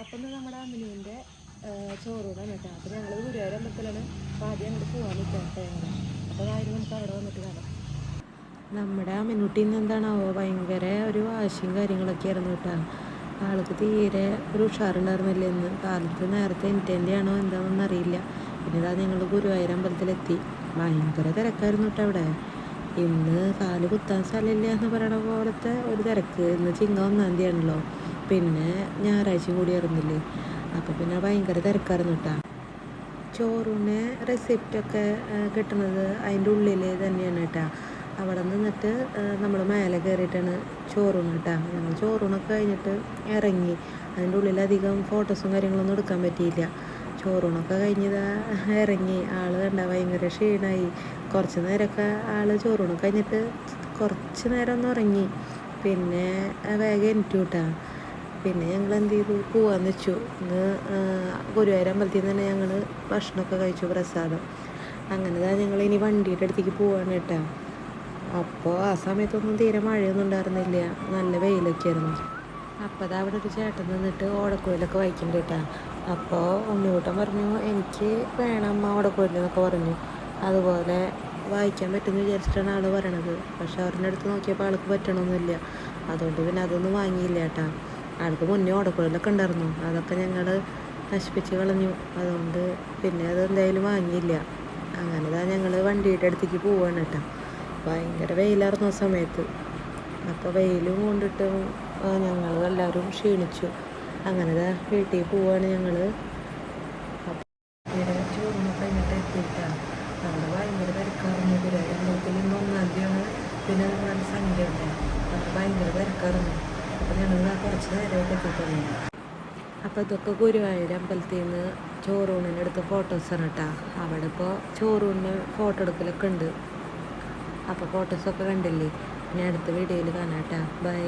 അപ്പം ഇന്ന് നമ്മുടെ അമ്മിനുവിന്റെ ചോറൂടാണ് കേട്ടോ അപ്പം ഞങ്ങൾ ഗുരുവായൂർ അമ്പലത്തിലാണ് അപ്പോൾ ആദ്യം അങ്ങോട്ട് പോകാൻ നിൽക്കട്ടെ ഞങ്ങൾ അപ്പോൾ ആരും നമുക്ക് അവിടെ വന്നിട്ട് കാണാം. നമ്മുടെ അമ്മിനുട്ടി നിന്ന് എന്താണാവോ ഭയങ്കര ഒരു വാശിയും കാര്യങ്ങളൊക്കെ ആയിരുന്നു കേട്ടോ. ആൾക്ക് തീരെ ഒരു ഉഷാറുണ്ടായിരുന്നില്ല ഇന്ന്. കാലത്ത് നേരത്തെ എനിറ്റേന്റെ ആണോ എന്താണെന്ന് അറിയില്ല. പിന്നെ ഇതാ ഞങ്ങൾ ഗുരുവായൂർ അമ്പലത്തിലെത്തി. ഭയങ്കര തിരക്കായിരുന്നു കേട്ടോ അവിടെ. ഇന്ന് കാൽ കുത്താൻ സ്ഥലമില്ല എന്ന് പറയണ പോലത്തെ ഒരു തിരക്ക്. ഇന്ന് ചിങ്ങ ഒന്നാം തീയതി ആണല്ലോ പിന്നെ ഞായറാഴ്ച കൂടി ഇറങ്ങില്ലേ അപ്പോൾ പിന്നെ ഭയങ്കര തിരക്കായിരുന്നു കേട്ടോ ചോറിന് റെസിപ്റ്റൊക്കെ കിട്ടുന്നത് അതിന്റെ ഉള്ളിൽ തന്നെയാണ് കേട്ടോ അവിടെ നിന്നിട്ട് നമ്മൾ മേലെ കയറിയിട്ടാണ് ചോറൂണ് കേട്ടോ ഞങ്ങൾ ചോറൂണൊക്കെ കഴിഞ്ഞിട്ട് ഇറങ്ങി. അതിന്റെ ഉള്ളിൽ അധികം ഫോട്ടോസും കാര്യങ്ങളൊന്നും എടുക്കാൻ പറ്റിയില്ല. ചോറൂണൊക്കെ കഴിഞ്ഞതാ ഇറങ്ങി. ആൾ കണ്ട ഭയങ്കര ക്ഷീണമായി കുറച്ച് നേരമൊക്കെ ആൾ ചോറൂണൊക്കെ കഴിഞ്ഞിട്ട് കുറച്ച് നേരം ഒന്ന് ഉറങ്ങി. പിന്നെ വേഗം എനിക്കൂട്ടാ കേട്ടോ പിന്നെ ഞങ്ങൾ എന്ത് ചെയ്തു പോവാന്ന് വെച്ചു. ഇന്ന് ഗുരുവായൂർ അമ്പലത്തിൽ നിന്ന് തന്നെ ഞങ്ങൾ ഭക്ഷണമൊക്കെ കഴിച്ചു പ്രസാദം. അങ്ങനെ തന്നെ ഞങ്ങൾ ഇനി വണ്ടിയുടെ അടുത്തേക്ക് പോവാണ് കേട്ടോ. അപ്പോൾ ആ സമയത്തൊന്നും തീരെ മഴയൊന്നും ഉണ്ടായിരുന്നില്ല. നല്ല വെയിലൊക്കെ ആയിരുന്നു അപ്പോൾ അതാ അവിടെ ഒരു ചേട്ടൻ നിന്നിട്ട് ഓടക്കുഴലൊക്കെ വായിക്കുന്നുണ്ട് കേട്ടോ. അപ്പോൾ ഉണ്ണികൂട്ടൻ പറഞ്ഞു എനിക്ക് വേണം അമ്മ ഓടക്കോയിലെന്നൊക്കെ പറഞ്ഞു. അതുപോലെ വായിക്കാൻ പറ്റുമെന്ന് വിചാരിച്ചിട്ടാണ് ആൾ പറയണത്. പക്ഷെ അവരുടെ അടുത്ത് നോക്കിയപ്പോൾ ആൾക്ക് പറ്റണമെന്നില്ല അതുകൊണ്ട് പിന്നെ അതൊന്നും വാങ്ങിയില്ല കേട്ടോ. ആൾക്ക് മുന്നേ ഓടക്കുഴലൊക്കെ ഉണ്ടായിരുന്നു. അതൊക്കെ ഞങ്ങൾ നശിപ്പിച്ച് കളഞ്ഞു. അതുകൊണ്ട് പിന്നെ അത് എന്തായാലും വാങ്ങിയില്ല. അങ്ങനെ താ ഞങ്ങൾ വണ്ടിയുടെ അടുത്തേക്ക് പോവാണ് കേട്ടോ. ഭയങ്കര വെയിലായിരുന്നു ആ സമയത്ത്. അപ്പോൾ വെയിലും കൊണ്ടിട്ട് ഞങ്ങൾ എല്ലാവരും ക്ഷീണിച്ചു. അങ്ങനെ ദാ വീട്ടിൽ പോവാണ് ഞങ്ങൾ പിന്നെ നല്ല സംഖ്യ ഉണ്ട് അവിടെ ഭയങ്കര തിരക്കാറുണ്ട് അപ്പോൾ ഞങ്ങൾ കുറച്ച് നേരമൊക്കെ എത്തിയിട്ടുള്ളൂ അപ്പോൾ ഇതൊക്കെ ഗുരുവായൂർ അമ്പലത്തിൽ നിന്ന് ചോറൂണിന്റെ അടുത്ത് ഫോട്ടോസാണ് കേട്ടോ അവിടെ ഇപ്പോൾ ചോറൂണിന് ഫോട്ടോ എടുക്കലൊക്കെ ഉണ്ട്. അപ്പോൾ ഫോട്ടോസൊക്കെ കണ്ടില്ലേ? ഞാൻ അടുത്ത വീഡിയോയിൽ കാണാം കേട്ടോ ബൈ